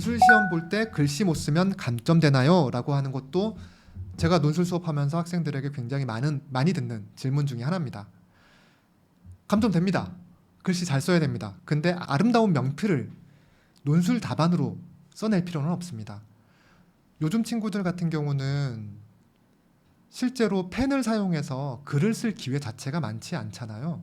논술 시험 볼 때 글씨 못 쓰면 감점되나요? 라고 하는 것도 제가 논술 수업하면서 학생들에게 굉장히 많은 많이 듣는 질문 중에 하나입니다. 감점됩니다. 글씨 잘 써야 됩니다. 근데 아름다운 명필을 논술 답안으로 써낼 필요는 없습니다. 요즘 친구들 같은 경우는 실제로 펜을 사용해서 글을 쓸 기회 자체가 많지 않잖아요.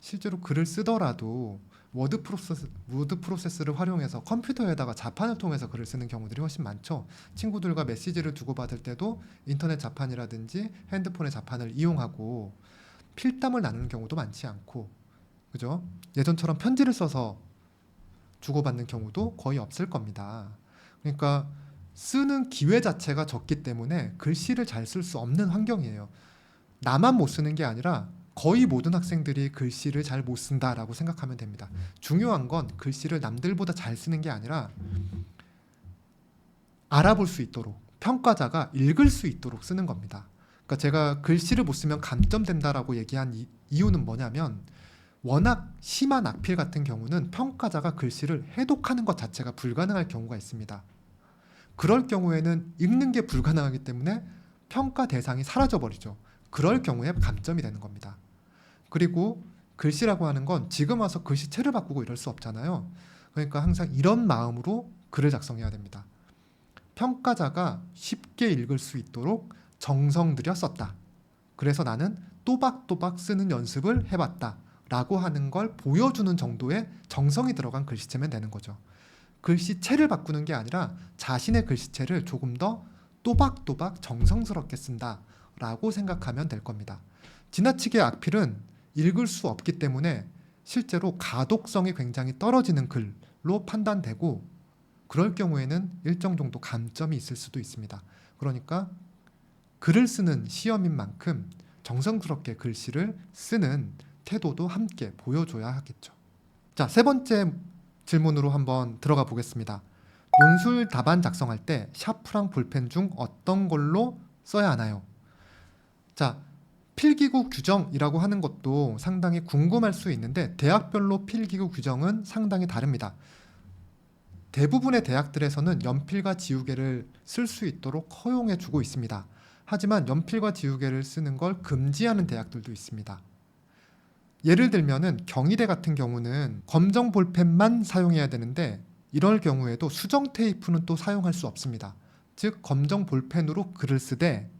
실제로 글을 쓰더라도 워드 프로세스 워드 프로세스를 활용해서 컴퓨터에다가 자판을 통해서 글을 쓰는 경우들이 훨씬 많죠. 친구들과 메시지를 주고받을 때도 인터넷 자판이라든지 핸드폰의 자판을 이용하고 필담을 나누는 경우도 많지 않고 그죠? 예전처럼 편지를 써서 주고받는 경우도 거의 없을 겁니다. 그러니까 쓰는 기회 자체가 적기 때문에 글씨를 잘 쓸 수 없는 환경이에요. 나만 못 쓰는 게 아니라 거의 모든 학생들이 글씨를 잘 못 쓴다라고 생각하면 됩니다. 중요한 건 글씨를 남들보다 잘 쓰는 게 아니라 알아볼 수 있도록 평가자가 읽을 수 있도록 쓰는 겁니다. 그러니까 제가 글씨를 못 쓰면 감점된다라고 얘기한 이, 이유는 뭐냐면 워낙 심한 악필 같은 경우는 평가자가 글씨를 해독하는 것 자체가 불가능할 경우가 있습니다. 그럴 경우에는 읽는 게 불가능하기 때문에 평가 대상이 사라져 버리죠. 그럴 경우에 감점이 되는 겁니다. 그리고 글씨라고 하는 건 지금 와서 글씨체를 바꾸고 이럴 수 없잖아요. 그러니까 항상 이런 마음으로 글을 작성해야 됩니다. 평가자가 쉽게 읽을 수 있도록 정성 들여 썼다. 그래서 나는 또박또박 쓰는 연습을 해봤다. 라고 하는 걸 보여주는 정도의 정성이 들어간 글씨체면 되는 거죠. 글씨체를 바꾸는 게 아니라 자신의 글씨체를 조금 더 또박또박 정성스럽게 쓴다. 라고 생각하면 될 겁니다. 지나치게 악필은 읽을 수 없기 때문에 실제로 가독성이 굉장히 떨어지는 글로 판단되고 그럴 경우에는 일정 정도 감점이 있을 수도 있습니다. 그러니까 글을 쓰는 시험인 만큼 정성스럽게 글씨를 쓰는 태도도 함께 보여줘야 하겠죠. 자, 세 번째 질문으로 한번 들어가 보겠습니다. 논술 답안 작성할 때 샤프랑 볼펜 중 어떤 걸로 써야 하나요? 자, 필기구 규정이라고 하는 것도 상당히 궁금할 수 있는데 대학별로 필기구 규정은 상당히 다릅니다. 대부분의 대학들에서는 연필과 지우개를 쓸 수 있도록 허용해 주고 있습니다. 하지만 연필과 지우개를 쓰는 걸 금지하는 대학들도 있습니다. 예를 들면은 경희대 같은 경우는 검정 볼펜만 사용해야 되는데 이럴 경우에도 수정 테이프는 또 사용할 수 없습니다. 즉 검정 볼펜으로 글을 쓰되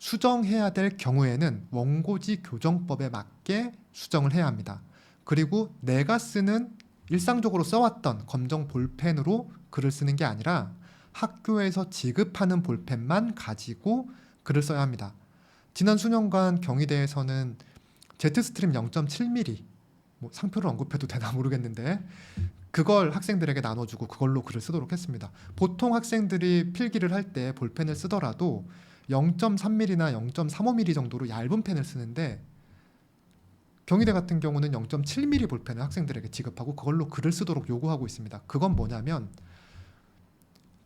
수정해야 될 경우에는 원고지 교정법에 맞게 수정을 해야 합니다. 그리고 내가 쓰는 일상적으로 써왔던 검정 볼펜으로 글을 쓰는 게 아니라 학교에서 지급하는 볼펜만 가지고 글을 써야 합니다. 지난 수년간 경희대에서는 제트스트림 0.7mm 뭐 상표를 언급해도 되나 모르겠는데 그걸 학생들에게 나눠주고 그걸로 글을 쓰도록 했습니다. 보통 학생들이 필기를 할 때 볼펜을 쓰더라도 0.3mm나 0.35mm 정도로 얇은 펜을 쓰는데 경희대 같은 경우는 0.7mm 볼펜을 학생들에게 지급하고 그걸로 글을 쓰도록 요구하고 있습니다. 그건 뭐냐면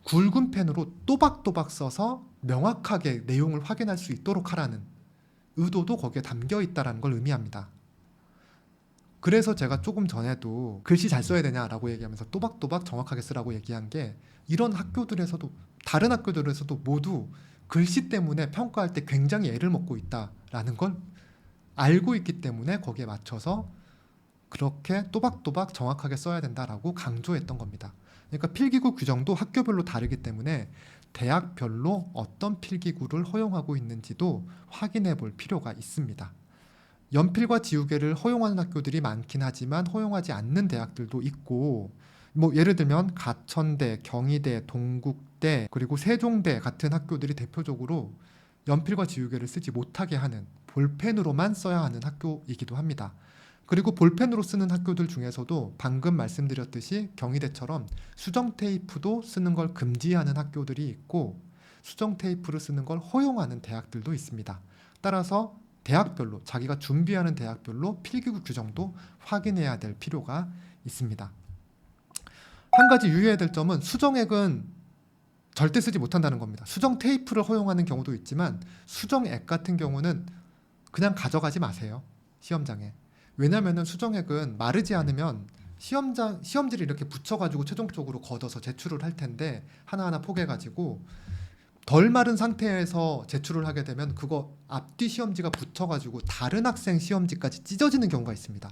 굵은 펜으로 또박또박 써서 명확하게 내용을 확인할 수 있도록 하라는 의도도 거기에 담겨 있다라는 걸 의미합니다. 그래서 제가 조금 전에도 글씨 잘 써야 되냐라고 얘기하면서 또박또박 정확하게 쓰라고 얘기한 게 이런 학교들에서도 다른 학교들에서도 모두 글씨 때문에 평가할 때 굉장히 애를 먹고 있다라는 걸 알고 있기 때문에 거기에 맞춰서 그렇게 또박또박 정확하게 써야 된다라고 강조했던 겁니다. 그러니까 필기구 규정도 학교별로 다르기 때문에 대학별로 어떤 필기구를 허용하고 있는지도 확인해 볼 필요가 있습니다. 연필과 지우개를 허용하는 학교들이 많긴 하지만 허용하지 않는 대학들도 있고 뭐 예를 들면 가천대, 경희대, 동국대 그리고 세종대 같은 학교들이 대표적으로 연필과 지우개를 쓰지 못하게 하는 볼펜으로만 써야 하는 학교이기도 합니다. 그리고 볼펜으로 쓰는 학교들 중에서도 방금 말씀드렸듯이 경희대처럼 수정 테이프도 쓰는 걸 금지하는 학교들이 있고 수정 테이프를 쓰는 걸 허용하는 대학들도 있습니다. 따라서 대학별로 자기가 준비하는 대학별로 필기구 규정도 확인해야 될 필요가 있습니다. 한 가지 유의해야 될 점은 수정액은 절대 쓰지 못한다는 겁니다. 수정 테이프를 허용하는 경우도 있지만 수정액 같은 경우는 그냥 가져가지 마세요. 시험장에. 왜냐하면 수정액은 마르지 않으면 시험장 시험지를 이렇게 붙여 가지고 최종적으로 걷어서 제출을 할 텐데 하나하나 포개 가지고 덜 마른 상태에서 제출을 하게 되면 그거 앞뒤 시험지가 붙여가지고 다른 학생 시험지까지 찢어지는 경우가 있습니다.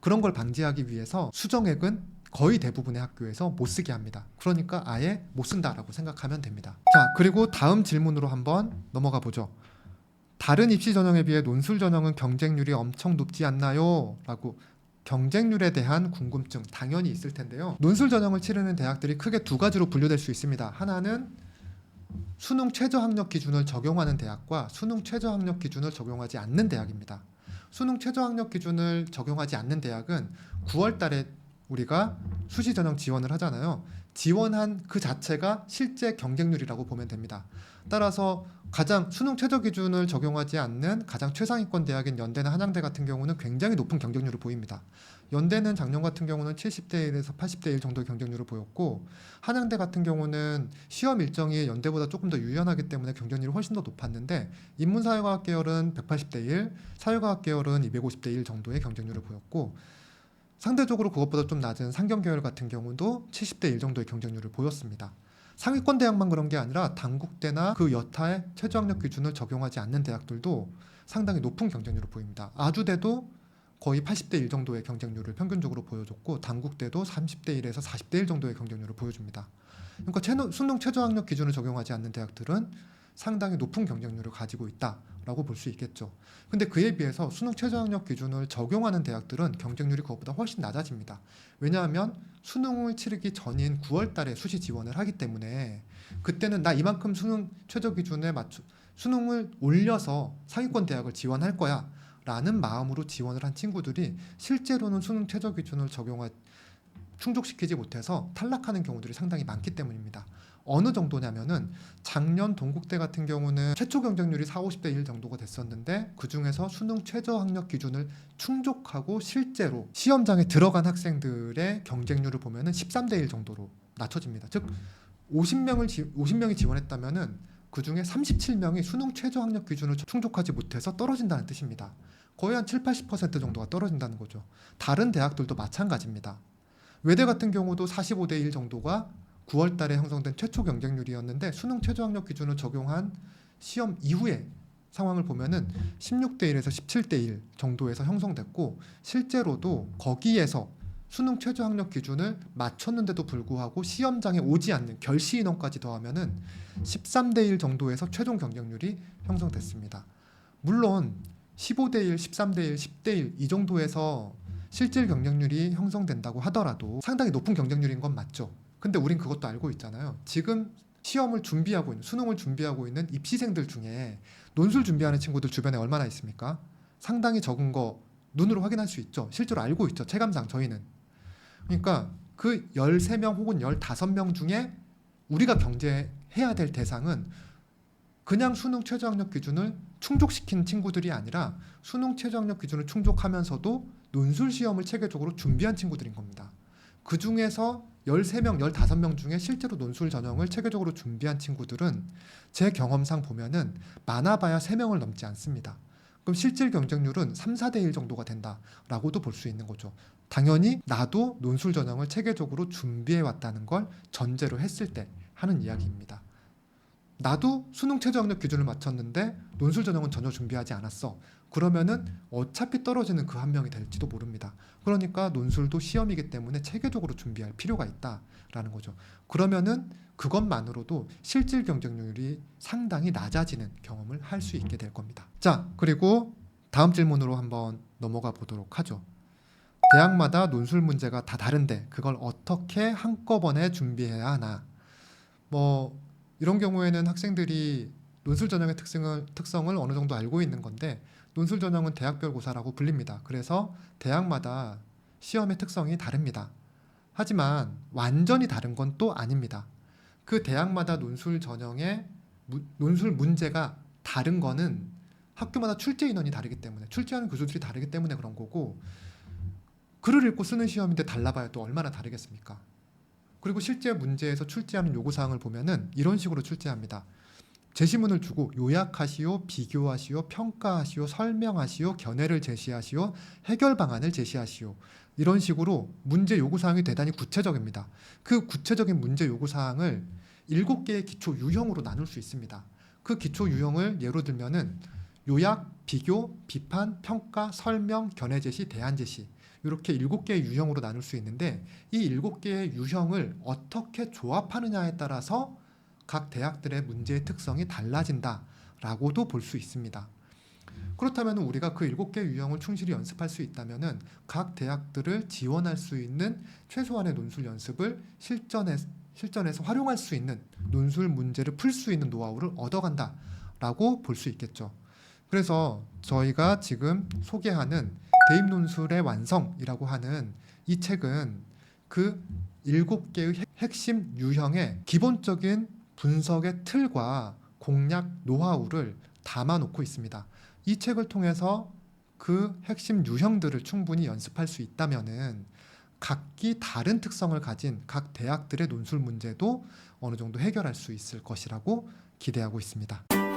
그런 걸 방지하기 위해서 수정액은 거의 대부분의 학교에서 못 쓰게 합니다. 그러니까 아예 못 쓴다라고 생각하면 됩니다. 자, 그리고 다음 질문으로 한번 넘어가 보죠. 다른 입시 전형에 비해 논술 전형은 경쟁률이 엄청 높지 않나요? 라고 경쟁률에 대한 궁금증 당연히 있을 텐데요. 논술 전형을 치르는 대학들이 크게 두 가지로 분류될 수 있습니다. 하나는 수능 최저 학력 기준을 적용하는 대학과 수능 최저 학력 기준을 적용하지 않는 대학입니다. 수능 최저 학력 기준을 적용하지 않는 대학은 9월 달에 우리가 수시 전형 지원을 하잖아요. 지원한 그 자체가 실제 경쟁률이라고 보면 됩니다. 따라서 가장 수능 최저 기준을 적용하지 않는 가장 최상위권 대학인 연대나 한양대 같은 경우는 굉장히 높은 경쟁률을 보입니다. 연대는 작년 같은 경우는 70대 1에서 80대 1 정도의 경쟁률을 보였고 한양대 같은 경우는 시험 일정이 연대보다 조금 더 유연하기 때문에 경쟁률이 훨씬 더 높았는데 인문사회과학 계열은 180대 1, 사회과학 계열은 250대 1 정도의 경쟁률을 보였고 상대적으로 그것보다 좀 낮은 상경 계열 같은 경우도 70대 1 정도의 경쟁률을 보였습니다. 상위권 대학만 그런 게 아니라 단국대나 그 여타의 최저학력 기준을 적용하지 않는 대학들도 상당히 높은 경쟁률을 보입니다. 아주대도 거의 80대 1 정도의 경쟁률을 평균적으로 보여줬고 단국대도 30대 1에서 40대 1 정도의 경쟁률을 보여줍니다. 그러니까 수능 최저학력 기준을 적용하지 않는 대학들은 상당히 높은 경쟁률을 가지고 있다라고 볼 수 있겠죠. 근데 그에 비해서 수능 최저학력 기준을 적용하는 대학들은 경쟁률이 그것보다 훨씬 낮아집니다. 왜냐하면 수능을 치르기 전인 9월 달에 수시 지원을 하기 때문에 그때는 나 이만큼 수능 최저 기준에 맞춰 수능을 올려서 상위권 대학을 지원할 거야 라는 마음으로 지원을 한 친구들이 실제로는 수능 최저 기준을 적용하 충족시키지 못해서 탈락하는 경우들이 상당히 많기 때문입니다. 어느 정도냐면은 작년 동국대 같은 경우는 최초 경쟁률이 4, 50대 1 정도가 됐었는데 그 중에서 수능 최저 학력 기준을 충족하고 실제로 시험장에 들어간 학생들의 경쟁률을 보면은 13대 1 정도로 낮춰집니다. 즉 50명을 지, 50명이 지원했다면은 그 중에 37명이 수능 최저 학력 기준을 충족하지 못해서 떨어진다는 뜻입니다. 거의 한 7, 80% 정도가 떨어진다는 거죠. 다른 대학들도 마찬가지입니다. 외대 같은 경우도 45대 1 정도가 9월 달에 형성된 최초 경쟁률이었는데 수능 최저 학력 기준을 적용한 시험 이후에 상황을 보면은 16대 1에서 17대 1 정도에서 형성됐고 실제로도 거기에서 수능 최저 학력 기준을 맞췄는데도 불구하고 시험장에 오지 않는 결시 인원까지 더하면은 13대 1 정도에서 최종 경쟁률이 형성됐습니다. 물론 15대 1, 13대 1, 10대 1 이 정도에서 실질 경쟁률이 형성된다고 하더라도 상당히 높은 경쟁률인 건 맞죠. 근데 우린 그것도 알고 있잖아요. 지금 시험을 준비하고 있는 수능을 준비하고 있는 입시생들 중에 논술 준비하는 친구들 주변에 얼마나 있습니까? 상당히 적은 거 눈으로 확인할 수 있죠. 실제로 알고 있죠. 체감상 저희는. 그러니까 그 13명 혹은 15명 중에 우리가 경제해야 될 대상은 그냥 수능 최저학력 기준을 충족시킨 친구들이 아니라 수능 최저학력 기준을 충족하면서도 논술 시험을 체계적으로 준비한 친구들인 겁니다. 그 중에서 13명, 15명 중에 실제로 논술 전형을 체계적으로 준비한 친구들은 제 경험상 보면은 많아봐야 3명을 넘지 않습니다. 그럼 실질 경쟁률은 3, 4대 1 정도가 된다라고도 볼 수 있는 거죠. 당연히 나도 논술 전형을 체계적으로 준비해 왔다는 걸 전제로 했을 때 하는 이야기입니다. 나도 수능 최저학력 기준을 맞췄는데 논술 전형은 전혀 준비하지 않았어. 그러면은 어차피 떨어지는 그 한 명이 될지도 모릅니다. 그러니까 논술도 시험이기 때문에 체계적으로 준비할 필요가 있다라는 거죠. 그러면은 그것만으로도 실질 경쟁률이 상당히 낮아지는 경험을 할 수 있게 될 겁니다. 자, 그리고 다음 질문으로 한번 넘어가 보도록 하죠. 대학마다 논술 문제가 다 다른데 그걸 어떻게 한꺼번에 준비해야 하나? 뭐 이런 경우에는 학생들이 논술 전형의 특성을 특성을 어느 정도 알고 있는 건데 논술 전형은 대학별 고사라고 불립니다. 그래서 대학마다 시험의 특성이 다릅니다. 하지만 완전히 다른 건 또 아닙니다. 그 대학마다 논술 전형의 무- 논술 문제가 다른 거는 학교마다 출제 인원이 다르기 때문에 출제하는 교수들이 다르기 때문에 그런 거고 글을 읽고 쓰는 시험인데 달라봐야 또 얼마나 다르겠습니까? 그리고 실제 문제에서 출제하는 요구 사항을 보면은 이런 식으로 출제합니다. 제시문을 주고 요약하시오, 비교하시오, 평가하시오, 설명하시오, 견해를 제시하시오, 해결 방안을 제시하시오. 이런 식으로 문제 요구 사항이 대단히 구체적입니다. 그 구체적인 문제 요구 사항을 일곱 개의 기초 유형으로 나눌 수 있습니다. 그 기초 유형을 예로 들면은 요약, 비교, 비판, 평가, 설명, 견해 제시, 대안 제시 이렇게 일곱 개의 유형으로 나눌 수 있는데 이 일곱 개의 유형을 어떻게 조합하느냐에 따라서 각 대학들의 문제의 특성이 달라진다라고도 볼 수 있습니다. 그렇다면 우리가 그 일곱 개의 유형을 충실히 연습할 수 있다면은 각 대학들을 지원할 수 있는 최소한의 논술 연습을 실전에 실전에서 활용할 수 있는 논술 문제를 풀 수 있는 노하우를 얻어간다라고 볼 수 있겠죠. 그래서 저희가 지금 소개하는 대입 논술의 완성이라고 하는 이 책은 그 일곱 개의 핵- 핵심 유형의 기본적인 분석의 틀과 공략 노하우를 담아놓고 있습니다. 이 책을 통해서 그 핵심 유형들을 충분히 연습할 수 있다면은 각기 다른 특성을 가진 각 대학들의 논술 문제도 어느 정도 해결할 수 있을 것이라고 기대하고 있습니다.